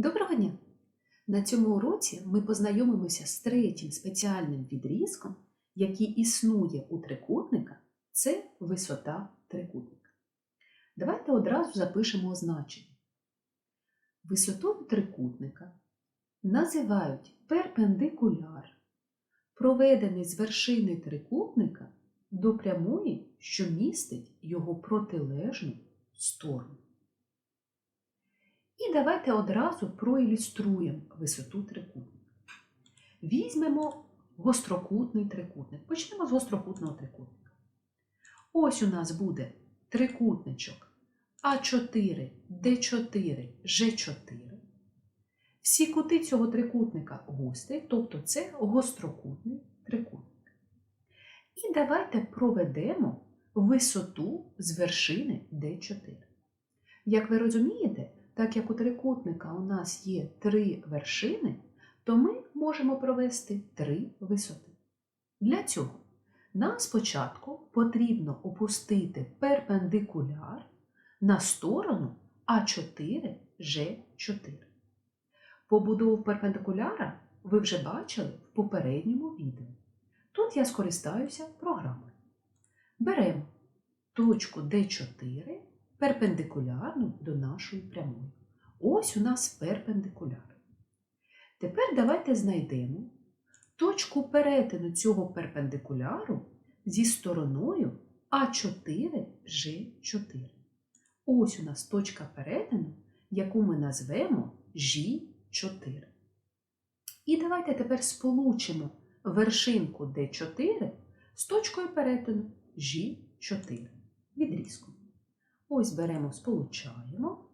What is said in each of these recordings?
Доброго дня! На цьому уроці ми познайомимося з третім спеціальним відрізком, який існує у трикутника, це висота трикутника. Давайте одразу запишемо означення. Висотою трикутника називають перпендикуляр, проведений з вершини трикутника до прямої, що містить його протилежну сторону. І давайте одразу проілюструємо висоту трикутника. Візьмемо гострокутний трикутник. Почнемо з гострокутного трикутника. Ось у нас буде трикутничок А4, Д4, Ж4. Всі кути цього трикутника гострі, тобто це гострокутний трикутник. І давайте проведемо висоту з вершини Д4. Як ви розумієте, так як у трикутника у нас є три вершини, то ми можемо провести три висоти. Для цього нам спочатку потрібно опустити перпендикуляр на сторону А4, Ж4. Побудову перпендикуляра ви вже бачили в попередньому відео. Тут я скористаюся програмою. Беремо точку D4 перпендикулярну до нашої прямої. Ось у нас перпендикуляр. Тепер давайте знайдемо точку перетину цього перпендикуляру зі стороною А4, Ж4. Ось у нас точка перетину, яку ми назвемо Ж4. І давайте тепер сполучимо вершинку D4 з точкою перетину Ж4 відрізком. Ось беремо, сполучаємо.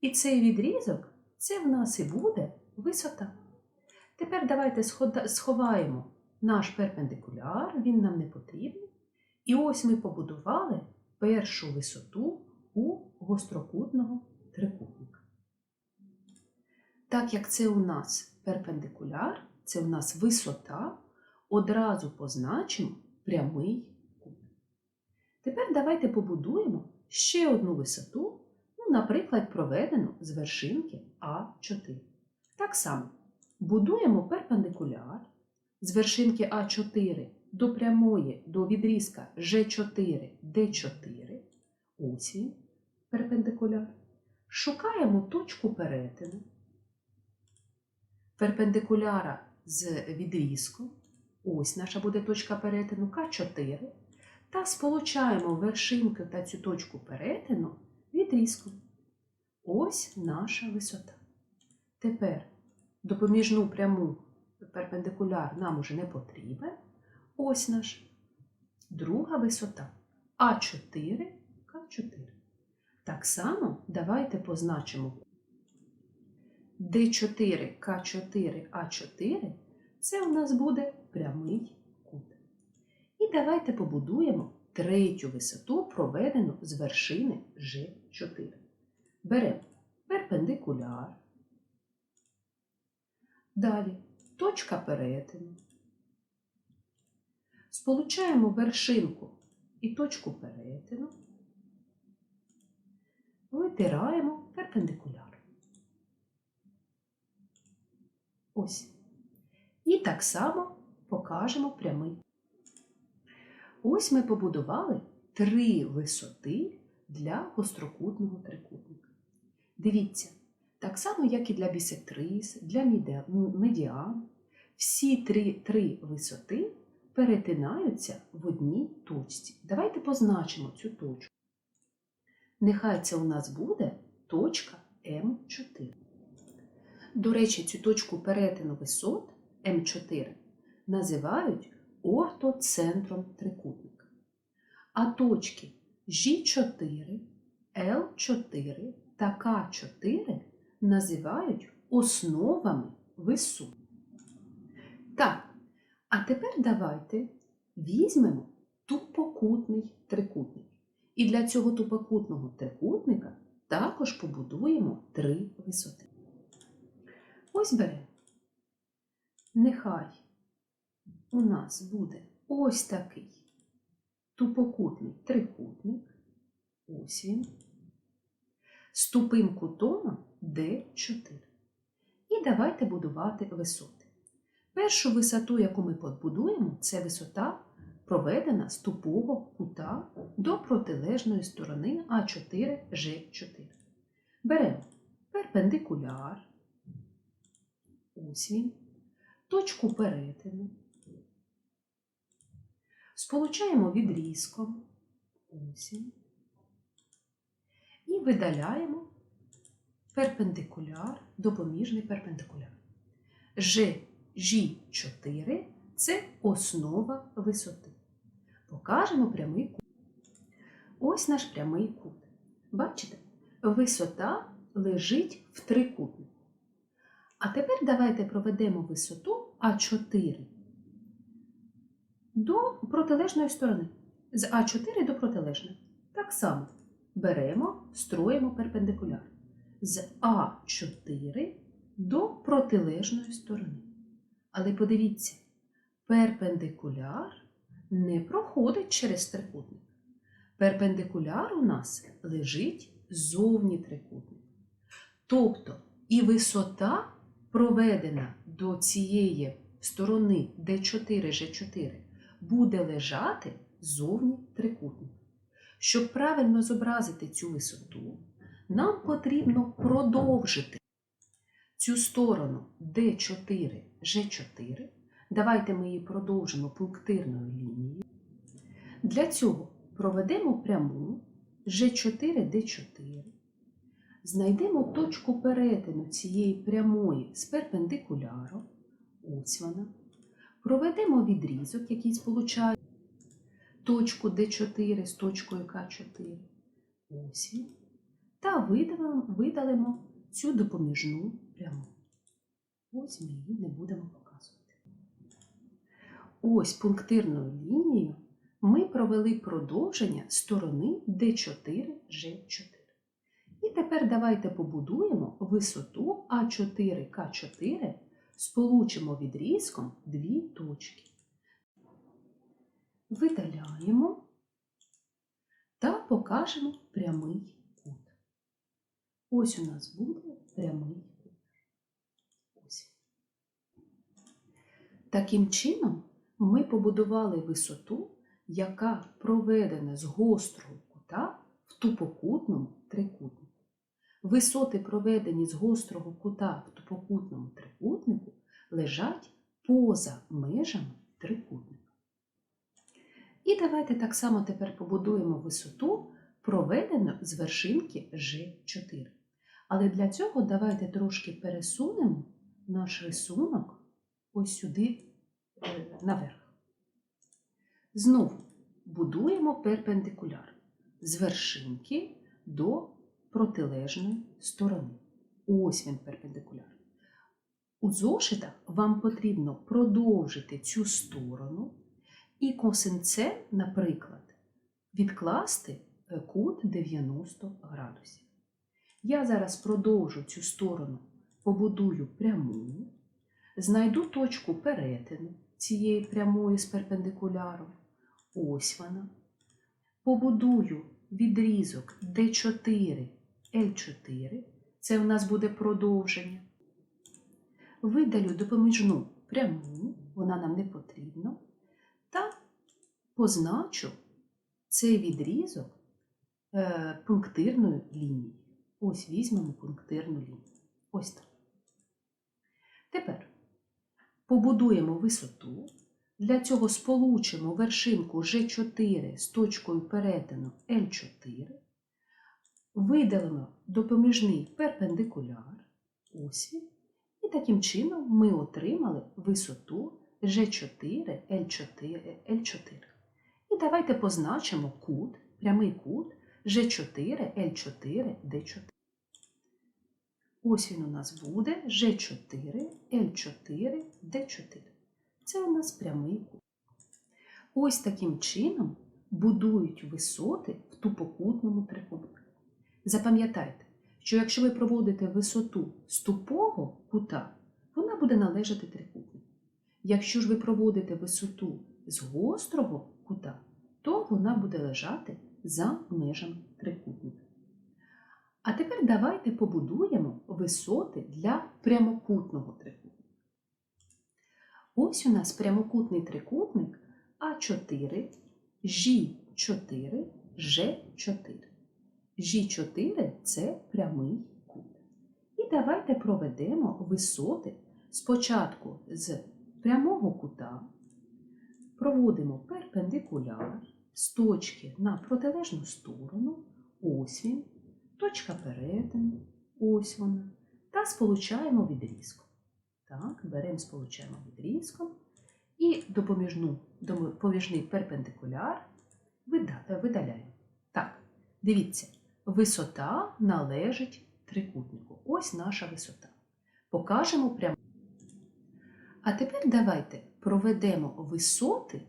І цей відрізок це в нас і буде висота. Тепер давайте сховаємо наш перпендикуляр, він нам не потрібен. І ось ми побудували першу висоту у гострокутного трикутника. Так як це у нас перпендикуляр, це у нас висота, одразу позначимо прямий кут. Тепер давайте побудуємо ще одну висоту, ну, наприклад, проведену з вершинки А4. Так само будуємо перпендикуляр з вершинки А4 до прямої до відрізка Ж4, Д4. Ось він, перпендикуляр. Шукаємо точку перетину перпендикуляра з відрізком. Ось наша буде точка перетину К4 та сполучаємо вершинку та цю точку перетину відрізком. Ось наша висота. Тепер допоміжну пряму перпендикуляр нам уже не потрібен. Ось наш друга висота А4, К4. Так само давайте позначимо D4, К4, А4 це у нас буде прямий і давайте побудуємо третю висоту, проведену з вершини G4. Беремо перпендикуляр. Далі точка перетину. Сполучаємо вершинку і точку перетину. Витираємо перпендикуляр. Ось. І так само покажемо прямий. Ось ми побудували три висоти для гострокутного трикутника. Дивіться, так само, як і для бісектрис, для медіан, всі три, три висоти перетинаються в одній точці. Давайте позначимо цю точку. Нехай це у нас буде точка М4. До речі, цю точку перетину висот М4 називають ортоцентром трикутника. А точки G4, L4 та К4 називають основами висот. Так, а тепер давайте візьмемо тупокутний трикутник. І для цього тупокутного трикутника також побудуємо три висоти. Ось беремо. Нехай у нас буде ось такий тупокутний трикутник. Ось він. З тупим кутом D4. давайте будувати висоти. Першу висоту, яку ми побудуємо, це висота, проведена з тупого кута до протилежної сторони А4, Ж4. Беремо перпендикуляр, ось він, точку перетину, сполучаємо відрізком, ось і видаляємо перпендикуляр, допоміжний перпендикуляр. Ж, Ж4 це основа висоти. Покажемо прямий кут. Ось наш прямий кут. Бачите? Висота лежить в трикутнику. А тепер давайте проведемо висоту А4 до протилежної сторони. З А4 до протилежної. Так само беремо, строїмо перпендикуляр. З А4 до протилежної сторони. Але подивіться, перпендикуляр не проходить через трикутник. Перпендикуляр у нас лежить зовні трикутник. Тобто і висота проведена до цієї сторони D4, G4 буде лежати зовні трикутника. Щоб правильно зобразити цю висоту, нам потрібно продовжити цю сторону D4, G4. Давайте ми її продовжимо пунктирною лінією. Для цього проведемо пряму G4, D4. Знайдемо точку перетину цієї прямої з перпендикуляром. Ось вона. Проведемо відрізок, який сполучає точку D4 з точкою К4. Ось. Та видалимо, цю допоміжну пряму. Ось ми її не будемо показувати. Ось пунктирною лінією ми провели продовження сторони D4, G4. І тепер давайте побудуємо висоту А4, К4, сполучимо відрізком дві точки. Видаляємо та покажемо прямий кут. Ось у нас буде прямий кут. Таким чином ми побудували висоту, яка проведена з гострого кута в тупокутному трикутнику. Висоти, проведені з гострого кута в тупокутному трикутнику, лежать поза межами трикутника. І давайте так само тепер побудуємо висоту, проведену з вершинки G4. Але для цього давайте трошки пересунемо наш рисунок ось сюди е, наверх. Знову будуємо перпендикуляр з вершинки до протилежної сторони. Ось він перпендикуляр. У зошитах вам потрібно продовжити цю сторону і косинцем, наприклад, відкласти е, кут 90 градусів. Я зараз продовжу цю сторону, побудую пряму, знайду точку перетину цієї прямої з перпендикуляром. Ось вона. Побудую відрізок D4, L4. Це в нас буде продовження. Видалю допоміжну пряму, вона нам не потрібна. Та позначу цей відрізок е, пунктирною лінією. Ось візьмемо пунктирну лінію. Ось так. Тепер побудуємо висоту. Для цього сполучимо вершинку G4 з точкою перетину L4. Видалимо допоміжний перпендикуляр. Ось він. І таким чином ми отримали висоту G4, L4, L4. І давайте позначимо кут, прямий кут G4, L4, D4. Ось він у нас буде G4, L4, D4. Це у нас прямий кут. Ось таким чином будують висоти в тупокутному трикутнику. Запам'ятайте, що якщо ви проводите висоту з тупого кута, вона буде належати трикутнику. Якщо ж ви проводите висоту з гострого кута, то вона буде лежати за межами трикутника. А тепер давайте побудуємо висоти для прямокутного трикутника. Ось у нас прямокутний трикутник А4, Ж4, Ж4. Ж4 це прямий кут. І давайте проведемо висоти спочатку з прямого кута, проводимо перпендикуляр з точки на протилежну сторону, ось він, точка перетину, ось вона, та сполучаємо відрізком. Так, беремо, сполучаємо відрізком і допоміжну, допоміжний перпендикуляр видаляємо. Так, дивіться, висота належить трикутнику. Ось наша висота. Покажемо прямо. А тепер давайте проведемо висоти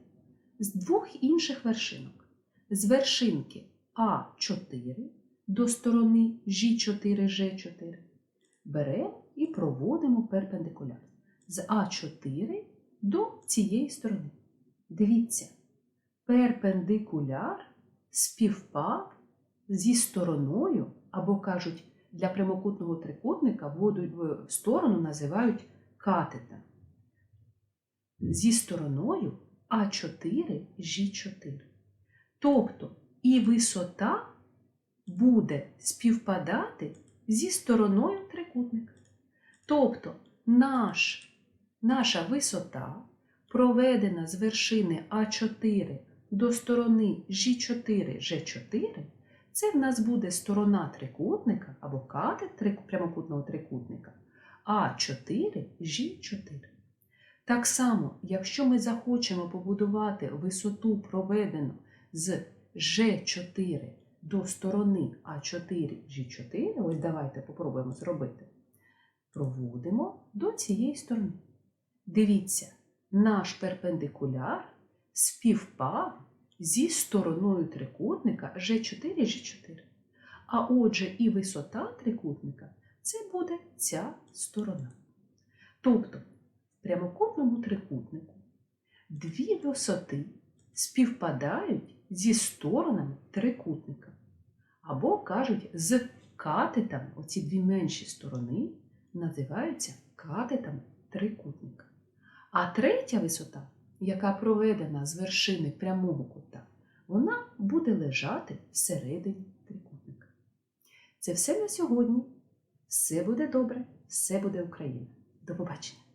з двох інших вершинок. З вершинки А4 до сторони Ж4, Ж4. Беремо і проводимо перпендикуляр. З А4 до цієї сторони. Дивіться, перпендикуляр співпав зі стороною, або кажуть, для прямокутного трикутника воду в сторону називають катетом. Зі стороною А4 Ж4. Тобто і висота буде співпадати зі стороною трикутника. Тобто наш, наша висота, проведена з вершини А4 до сторони Ж4, Ж4, це в нас буде сторона трикутника або катет прямокутного трикутника А4, Ж4. Так само, якщо ми захочемо побудувати висоту, проведену з Ж4 до сторони А4, Ж4, ось давайте попробуємо зробити, проводимо до цієї сторони. Дивіться, наш перпендикуляр співпав зі стороною трикутника Ж4, Ж4. А отже, і висота трикутника це буде ця сторона. Тобто, в прямокутному трикутнику дві висоти співпадають зі сторонами трикутника. Або кажуть, з катетами, оці дві менші сторони називаються катетами трикутника. А третя висота, яка проведена з вершини прямого кута, вона буде лежати всередині трикутника. Це все на сьогодні. Все буде добре, все буде Україна. До побачення!